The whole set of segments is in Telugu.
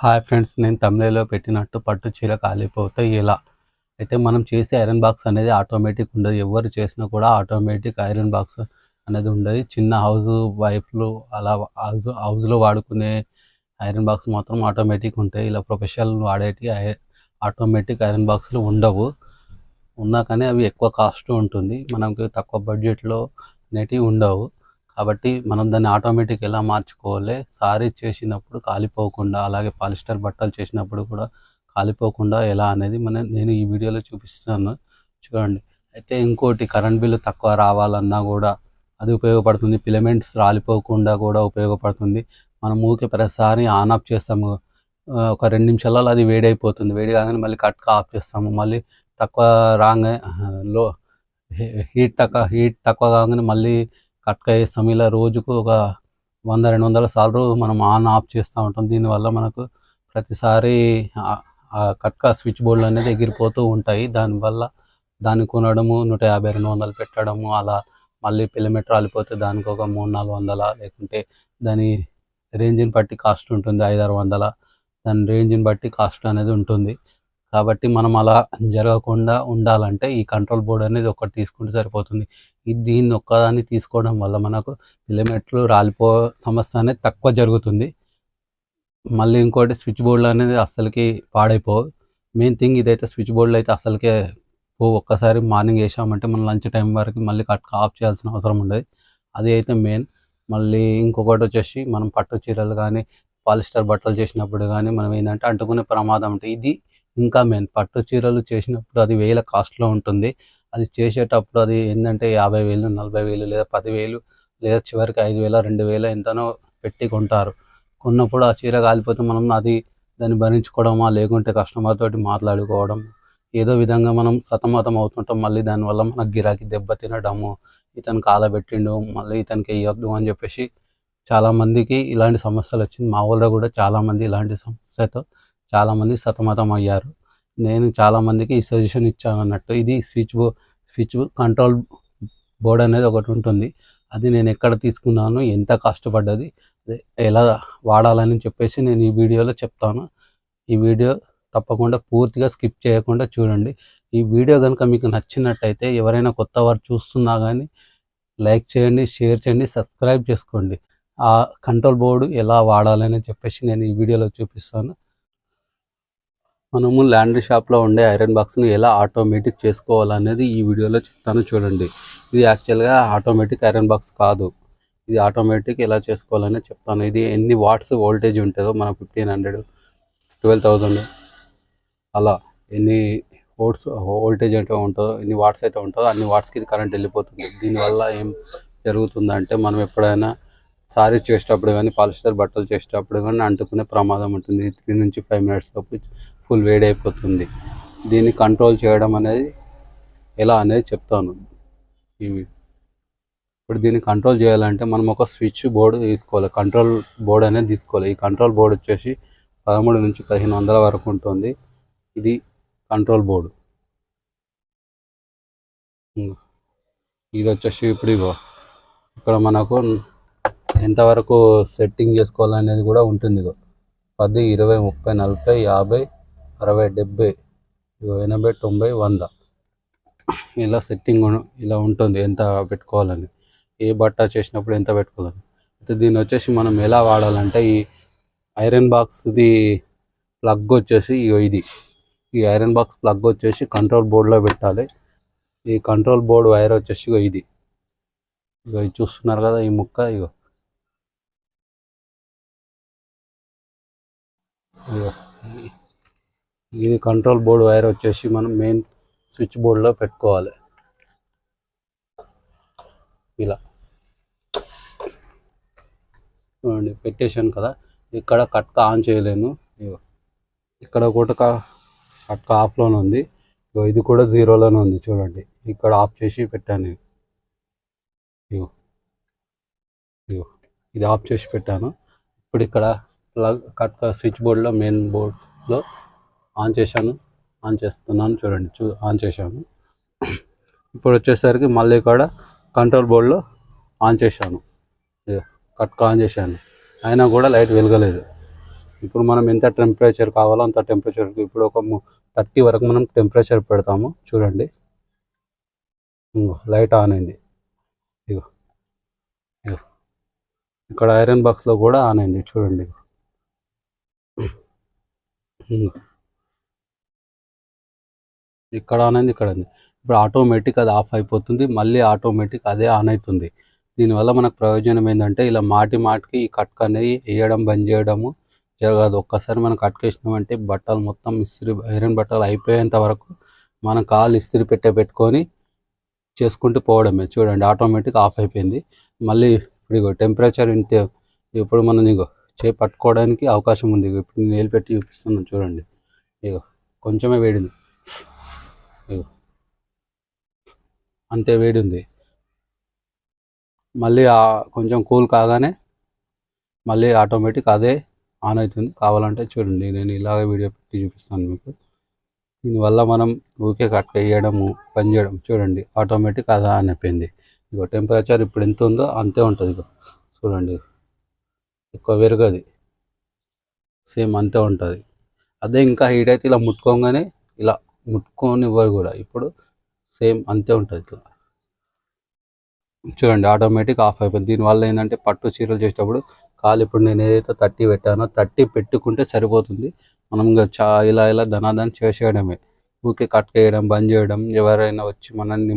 హాయ్ ఫ్రెండ్స్ నేను తమిళలో పెట్టినట్టు పట్టు చీర కాలిపోతే ఇలా అయితే మనం చేసే ఐరన్ బాక్స్ అనేది ఆటోమేటిక్ ఉండదు. ఎవరు చేసినా కూడా ఆటోమేటిక్ ఐరన్ బాక్స్ అనేది ఉండదు. చిన్న హౌస్ వైఫ్లు అలా హౌస్ హౌస్లో వాడుకునే ఐరన్ బాక్స్ మాత్రం ఆటోమేటిక్ ఉంటాయి. ఇలా ప్రొఫెషనల్ వాడేటి ఆటోమేటిక్ ఐరన్ బాక్స్లు ఉండవు. ఉన్నా కానీ అవి ఎక్కువ కాస్ట్ ఉంటుంది. మనకి తక్కువ బడ్జెట్లో అనేటివి ఉండవు. కాబట్టి మనం దాన్ని ఆటోమేటిక్ ఎలా మార్చుకోవాలి? సారీ చేసినప్పుడు కాలిపోకుండా అలాగే పాలిస్టర్ బట్టలు చేసినప్పుడు కూడా కాలిపోకుండా ఎలా అనేది మన నేను ఈ వీడియోలో చూపిస్తున్నాను. చూడండి. అయితే ఇంకోటి కరెంట్ బిల్లు తక్కువ రావాలన్నా కూడా అది ఉపయోగపడుతుంది. ఫిలమెంట్స్ రాలిపోకుండా కూడా ఉపయోగపడుతుంది. మనం ఊరికే ప్రతిసారి ఆన్ ఆఫ్ చేస్తాము. ఒక రెండు నిమిషాలలో అది వేడి అయిపోతుంది వేడి కాగానే మళ్ళీ కట్గా ఆఫ్ చేస్తాము. మళ్ళీ తక్కువ రాగానే లో హీట్ తక్కువ హీట్ తక్కువ కాగానే మళ్ళీ కట్క సమయంలో ఇలా రోజుకు ఒక వంద రెండు వందల సార్లు మనం ఆన్ ఆఫ్ చేస్తూ ఉంటాం. దీనివల్ల మనకు ప్రతిసారి కట్కా స్విచ్ బోర్డులు అనేది ఎగిరిపోతూ ఉంటాయి. దానివల్ల దాన్ని కొనడము నూట యాభై రెండు వందలు పెట్టడము అలా మళ్ళీ కిలోమీటర్ రాలిపోతే దానికి ఒక మూడు నాలుగు వందల? లేకుంటే దాని రేంజ్ని బట్టి కాస్ట్ ఉంటుంది ఐదు ఆరు వందల? దాని రేంజ్ని బట్టి కాస్ట్ అనేది ఉంటుంది. కాబట్టి మనం అలా జరగకుండా ఉండాలంటే ఈ కంట్రోల్ బోర్డ్ అనేది ఒకటి తీసుకుంటే సరిపోతుంది. ఇది దీన్ని ఒక్కదాన్ని తీసుకోవడం వల్ల మనకు పిల్లమెట్లు రాలిపో సమస్య అనేది తక్కువ జరుగుతుంది. మళ్ళీ ఇంకోటి స్విచ్ బోర్డులు అనేది అస్సలకి పాడైపోవు. మెయిన్ థింగ్ ఇదైతే స్విచ్ బోర్డులు అయితే అస్సలకే పో ఒక్కసారి మార్నింగ్ వేసామంటే మనం లంచ్ టైం వరకు మళ్ళీ కట్ ఆఫ్ చేయాల్సిన అవసరం ఉండదు. అది అయితే మెయిన్. మళ్ళీ ఇంకొకటి వచ్చేసి మనం పట్టు చీరలు కానీ పాలిస్టర్ బట్టలు చేసినప్పుడు కానీ మనం ఏంటంటే అంటుకునే ప్రమాదం ఉంటుంది ఇది ఇంకా మెయిన్ పట్టు చీరలు చేసినప్పుడు అది వేల కాస్ట్లో ఉంటుంది. అది చేసేటప్పుడు అది ఏంటంటే యాభై వేలు నలభై వేలు లేదా పదివేలు లేదా చివరికి ఐదు వేల రెండు వేల ఎంతనో పెట్టి కొంటారు. కొన్నప్పుడు ఆ చీర కాలిపోతే మనం అది దాన్ని భరించుకోవడమా లేకుంటే కస్టమర్ తోటి మాట్లాడుకోవడం ఏదో విధంగా మనం సతమతం అవుతుంటాం. మళ్ళీ దానివల్ల మన గిరాకీ దెబ్బ తినడము ఇతను కాలబెట్టిండు మళ్ళీ ఇతనికి వేయొద్దు అని చెప్పేసి చాలామందికి ఇలాంటి సమస్యలు వచ్చింది. మా ఊళ్ళో కూడా చాలామంది ఇలాంటి సమస్యతో చాలామంది సతమతం అయ్యారు నేను చాలామందికి ఈ సజెషన్ ఇచ్చాను అన్నట్టు ఇది స్విచ్ బో స్విచ్ కంట్రోల్ బోర్డ్ అనేది ఒకటి ఉంటుంది. అది నేను ఎక్కడ తీసుకున్నాను ఎంత కష్టపడ్డది ఎలా వాడాలని చెప్పేసి నేను ఈ వీడియోలో చెప్తాను. ఈ వీడియో తప్పకుండా పూర్తిగా స్కిప్ చేయకుండా చూడండి. ఈ వీడియో కనుక మీకు నచ్చినట్టయితే ఎవరైనా కొత్త వారు చూస్తున్నా కానీ లైక్ చేయండి షేర్ చేయండి సబ్స్క్రైబ్ చేసుకోండి. ఆ కంట్రోల్ బోర్డు ఎలా వాడాలని చెప్పేసి నేను ఈ వీడియోలో చూపిస్తాను. మనము ల్యాండ్రీ షాప్లో ఉండే ఐరన్ బాక్స్ని ఎలా ఆటోమేటిక్ చేసుకోవాలనేది ఈ వీడియోలో చెప్తాను చూడండి. ఇది యాక్చువల్గా ఆటోమేటిక్ ఐరన్ బాక్స్ కాదు. ఇది ఆటోమేటిక్ ఎలా చేసుకోవాలనే చెప్తాను. ఇది ఎన్ని వాట్స్ వోల్టేజ్ ఉంటుందో మన ఫిఫ్టీన్ హండ్రెడ్ ట్వెల్వ్ థౌజండ్ అలా ఎన్ని వోట్స్ వోల్టేజ్ అయితే ఉంటుందో ఎన్ని వాట్స్ అయితే ఉంటుందో అన్ని వాట్స్కి కరెంట్ వెళ్ళిపోతుంది. దీనివల్ల ఏం జరుగుతుందంటే మనం ఎప్పుడైనా సారీస్ చేసేటప్పుడు కానీ పాలిస్టర్ బట్టలు చేసేటప్పుడు కానీ అంటుకునే ప్రమాదం ఉంటుంది. త్రీ నుంచి ఫైవ్ మినిట్స్ లోపు ఫుల్ వేడి అయిపోతుంది దీన్ని కంట్రోల్ చేయడం అనేది ఎలా అనేది చెప్తాను. ఇప్పుడు దీన్ని కంట్రోల్ చేయాలంటే మనం ఒక స్విచ్ బోర్డు తీసుకోవాలి. కంట్రోల్ బోర్డు అనేది తీసుకోవాలి. ఈ కంట్రోల్ బోర్డు వచ్చేసి పదమూడు నుంచి పదిహేను వందల వరకు ఉంటుంది. ఇది కంట్రోల్ బోర్డు. ఇది వచ్చేసి ఇప్పుడు ఇగో. ఇక్కడ మనకు ఎంతవరకు సెట్టింగ్ చేసుకోవాలనేది కూడా ఉంటుంది ఇగో. పది ఇరవై ముప్పై నలభై యాభై అరవై డెబ్బై ఎనభై తొంభై వంద. ఇలా సెట్టింగ్ ఇలా ఉంటుంది ఎంత పెట్టుకోవాలని. ఏ బట్ట చేసినప్పుడు ఎంత పెట్టుకోవాలని. అయితే దీన్ని వచ్చేసి మనం ఎలా వాడాలంటే ఈ ఐరన్ బాక్స్ది ప్లగ్ వచ్చేసి ఇగో ఇది. ఈ ఐరన్ బాక్స్ ప్లగ్ వచ్చేసి కంట్రోల్ బోర్డులో పెట్టాలి. ఈ కంట్రోల్ బోర్డు వైర్ వచ్చేసి ఇగో ఇది. ఇగో ఇది చూస్తున్నారు కదా ఈ ముక్క ఇగో. ఇగో ఇది కంట్రోల్ బోర్డు వైర్ వచ్చేసి మనం మెయిన్ స్విచ్ బోర్డులో పెట్టుకోవాలి. ఇలా. చూడండి పెట్టేశాను కదా. ఇక్కడ కట్క ఆన్ చేయలేను. ఇక్కడ కూడా కట్క ఆఫ్లోనే ఉంది. ఇది కూడా జీరోలోనే ఉంది చూడండి. ఇక్కడ ఆఫ్ చేసి పెట్టాను ఇగో. ఇగో. ఇది ఆఫ్ చేసి పెట్టాను. ఇప్పుడు ఇక్కడ ప్లగ్ కట్క స్విచ్ బోర్డులో మెయిన్ బోర్డులో ఆన్ చేశాను ఆన్ చేస్తున్నాను చూడండి చూ ఆన్ చేశాను. ఇప్పుడు వచ్చేసరికి మళ్ళీ కూడా కంట్రోల్ బోర్డ్లో ఆన్ చేశాను. ఇగో ఆన్ చేశాను. అయినా కూడా లైట్ వెలగలేదు. ఇప్పుడు మనం ఎంత టెంపరేచర్ కావాలో అంత టెంపరేచర్ ఇప్పుడు ఒక థర్టీ వరకు మనం టెంపరేచర్ పెడతాము చూడండి. లైట్ ఆన్ అయింది. ఇగో ఇగో. ఇక్కడ ఐరన్ బాక్స్లో కూడా ఆన్ అయింది చూడండి. ఇక్కడ ఆన్ అయింది ఇక్కడ ఉంది ఇప్పుడు ఆటోమేటిక్ అది ఆఫ్ అయిపోతుంది మళ్ళీ ఆటోమేటిక్ అదే ఆన్ అవుతుంది. దీనివల్ల మనకు ప్రయోజనం ఏంటంటే ఇలా మాటి మాటికి ఈ కట్క అనేది వేయడం బంద్ చేయడము జరగదు. ఒక్కసారి మనం కట్కేసినామంటే బట్టలు మొత్తం ఇస్త్రీ ఐరన్ బట్టలు అయిపోయేంత వరకు మనం కాలు ఇస్త్రీ పెట్టే పెట్టుకొని చేసుకుంటూ పోవడమే. చూడండి ఆటోమేటిక్ ఆఫ్ అయిపోయింది. మళ్ళీ ఇప్పుడు ఇగో టెంపరేచర్ ఇంతే. ఇప్పుడు మనం ఇగో చేయి పట్టుకోవడానికి అవకాశం ఉంది. ఇప్పుడు నేను వేలు పెట్టి చూపిస్తున్నాను చూడండి. ఇగో కొంచెమే వేడింది ఇగో అంతే వేడి ఉంది మళ్ళీ కొంచెం కూల్ కాగానే మళ్ళీ ఆటోమేటిక్ అదే ఆన్ అవుతుంది. కావాలంటే చూడండి నేను ఇలాగ వీడియో పెట్టి చూపిస్తాను మీకు. దీనివల్ల మనం ఊకే కట్ వేయడము పని చేయడం చూడండి ఆటోమేటిక్ అదే అని అయిపోయింది. ఇక టెంపరేచర్ ఇప్పుడు ఎంత ఉందో అంతే ఉంటుంది చూడండి ఎక్కువ పెరగది. సేమ్ అంతే ఉంటుంది. అదే ఇంకా హీట్ అయితే ఇలా ముట్టుకోగానే ఇలా ముట్టుకొని ఇవ్వరు కూడా. ఇప్పుడు సేమ్ అంతే ఉంటుంది ఇట్లా. చూడండి ఆటోమేటిక్ ఆఫ్ అయిపోయింది. దీనివల్ల ఏంటంటే పట్టు చీరలు చేసేటప్పుడు కాలు ఇప్పుడు నేను ఏదైతే తట్టి పెట్టానో తట్టి పెట్టుకుంటే సరిపోతుంది. మనం చా ఇలా ఇలా ధనాదాన్ని చేసేయడమే. ఊకే కట్ చేయడం బంద్ చేయడం ఎవరైనా వచ్చి మనల్ని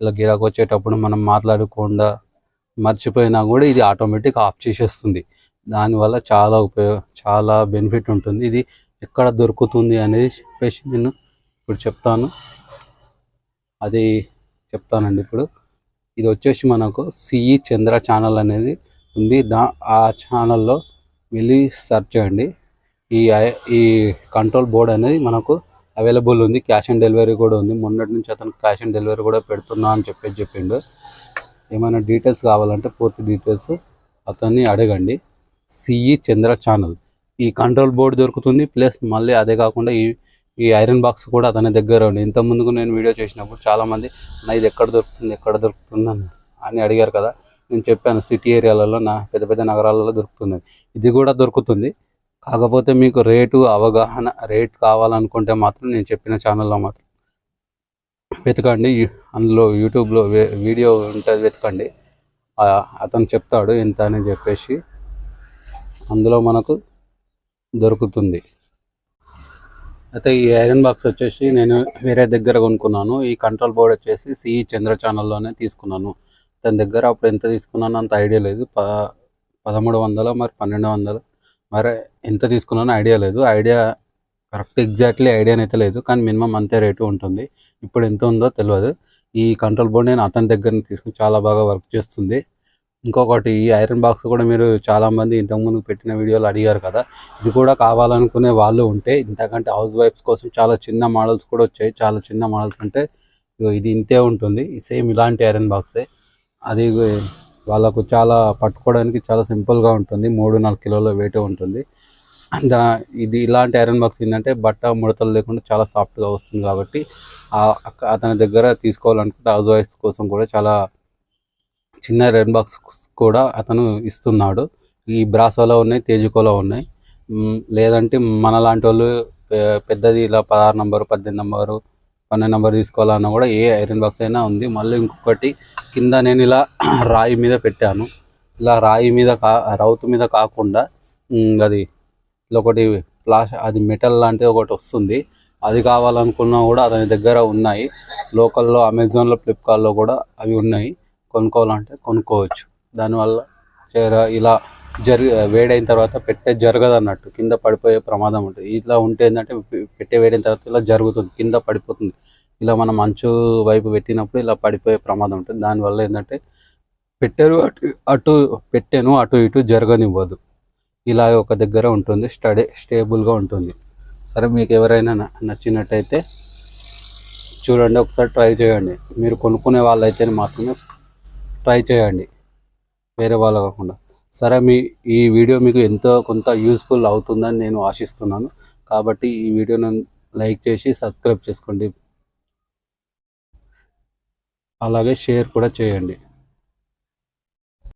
ఇలా గిరాకు వచ్చేటప్పుడు మనం మాట్లాడకుండా మర్చిపోయినా కూడా ఇది ఆటోమేటిక్ ఆఫ్ చేసేస్తుంది. దానివల్ల చాలా ఉపయోగ చాలా బెనిఫిట్ ఉంటుంది. ఇది ఎక్కడ దొరుకుతుంది అనేది చెప్పేసి నేను ఇప్పుడు చెప్తాను. అది చెప్తానండి ఇప్పుడు. ఇది వచ్చేసి మనకు సిఈ చంద్ర ఛానల్ అనేది ఉంది. దా ఆ ఛానల్లో వెళ్ళి సెర్చ్ చేయండి. ఈ ఈ కంట్రోల్ బోర్డ్ అనేది మనకు అవైలబుల్ ఉంది. క్యాష్ ఆన్ డెలివరీ కూడా ఉంది. మొన్నటి నుంచి అతను క్యాష్ ఆన్ డెలివరీ కూడా పెడుతున్నా అని చెప్పేసి చెప్పిండు. ఏమైనా డీటెయిల్స్ కావాలంటే పూర్తి డీటెయిల్స్ అతన్ని అడగండి. CE Chandra channel. ఈ కంట్రోల్ బోర్డు దొరుకుతుంది. ప్లస్ మళ్ళీ అదే కాకుండా ఈ ఈ ఐరన్ బాక్స్ కూడా అతని దగ్గర ఉంది. ఇంత ముందుకు నేను వీడియో చేసినప్పుడు చాలామంది నా ఇది ఎక్కడ దొరుకుతుంది? ఎక్కడ దొరుకుతుంది? అని అడిగారు కదా. నేను చెప్పాను సిటీ ఏరియాలలో నా పెద్ద పెద్ద నగరాలలో దొరుకుతుంది. ఇది కూడా దొరుకుతుంది. కాకపోతే మీకు రేటు అవగాహన రేట్ కావాలనుకుంటే మాత్రం నేను చెప్పిన ఛానల్లో మాత్రం వెతకండి. అందులో యూట్యూబ్లో వీడియో ఉంటుంది వెతకండి. అతను చెప్తాడు ఎంత అని చెప్పేసి అందులో మనకు దొరుకుతుంది. అయితే ఈ ఐరన్ బాక్స్ వచ్చేసి నేను వేరే దగ్గర కొనుక్కున్నాను. ఈ కంట్రోల్ బోర్డ్ వచ్చేసి సిఈ చంద్ర ఛానల్లోనే తీసుకున్నాను. తన దగ్గర అప్పుడు ఎంత తీసుకున్నానో అంత ఐడియా లేదు. ప పదమూడు వందల మరి పన్నెండు వందలు మరి ఎంత తీసుకున్నానో ఐడియా లేదు. ఐడియా కరెక్ట్ ఎగ్జాక్ట్లీ ఐడియా అయితే లేదు. కానీ మినిమం అంతే రేటు ఉంటుంది. ఇప్పుడు ఎంత ఉందో తెలియదు ఈ కంట్రోల్ బోర్డ్ నేను అతని దగ్గర తీసుకుని చాలా బాగా వర్క్ చేస్తుంది. ఇంకొకటి ఈ ఐరన్ బాక్స్ కూడా మీరు చాలామంది ఇంతకుముందు పెట్టిన వీడియోలు అడిగారు కదా. ఇది కూడా కావాలనుకునే వాళ్ళు ఉంటే ఇంతకంటే హౌస్ వైఫ్స్ కోసం చాలా చిన్న మోడల్స్ కూడా వచ్చాయి. చాలా చిన్న మోడల్స్ అంటే ఇది ఇంతే ఉంటుంది. సేమ్ ఇలాంటి ఐరన్ బాక్సే. అది వాళ్ళకు చాలా పట్టుకోవడానికి చాలా సింపుల్గా ఉంటుంది. మూడు నాలుగు కిలోల వెయిట్ ఉంటుంది. దా ఇది ఇలాంటి ఐరన్ బాక్స్ ఏంటంటే బట్ట ముడతలు లేకుండా చాలా సాఫ్ట్గా వస్తుంది కాబట్టి అతని దగ్గర తీసుకోవాలనుకుంటే హౌస్ వైఫ్స్ కోసం కూడా చాలా చిన్న ఐరన్ బాక్స్ కూడా అతను ఇస్తున్నాడు. ఈ బ్రాసోలో ఉన్నాయి తేజుకోలో ఉన్నాయి. లేదంటే మన లాంటి వాళ్ళు పెద్దది ఇలా పదహారు నంబరు పద్దెనిమిది నంబరు పన్నెండు నంబర్ తీసుకోవాలన్నా కూడా ఏ ఐరన్ బాక్స్ అయినా ఉంది. మళ్ళీ ఇంకొకటి కింద నేను ఇలా రాయి మీద పెట్టాను. ఇలా రాయి మీద కా రౌతు మీద కాకుండా అది ఇలా ఒకటి ప్లాస్ అది మెటల్ లాంటిది ఒకటి వస్తుంది. అది కావాలనుకున్నా కూడా అతని దగ్గర ఉన్నాయి. లోకల్లో అమెజాన్లో ఫ్లిప్కార్ట్లో కూడా అవి ఉన్నాయి. కొనుక్కోవాలంటే కొనుక్కోవచ్చు. దానివల్ల చీర ఇలా జరి వేడైన తర్వాత పెట్టే జరగదు అన్నట్టు కింద పడిపోయే ప్రమాదం ఉంటుంది. ఇట్లా ఉంటే ఏంటంటే పె- పెట్టే వేడైన తర్వాత ఇలా జరుగుతుంది కింద పడిపోతుంది. ఇలా మనం మంచు వైపు పెట్టినప్పుడు ఇలా పడిపోయే ప్రమాదం ఉంటుంది. దానివల్ల ఏంటంటే పెట్టెను అటు అటు పెట్టెను అటు ఇటు జరగనివ్వదు. ఇలా ఒక దగ్గర ఉంటుంది స్టడీ స్టేబుల్గా ఉంటుంది. సరే మీకు ఎవరైనా నచ్చినట్టయితే చూడండి ఒకసారి ట్రై చేయండి. మీరు కొనుక్కునే వాళ్ళైతే మాత్రమే ట్రై చేయండి. వేరే వాళ్ళు కాకుండా. సరే మీ ఈ వీడియో మీకు ఎంతో కొంత యూస్ఫుల్ అవుతుందని నేను ఆశిస్తున్నాను. కాబట్టి ఈ వీడియోను లైక్ చేసి సబ్స్క్రైబ్ చేసుకోండి. అలాగే షేర్ కూడా చేయండి.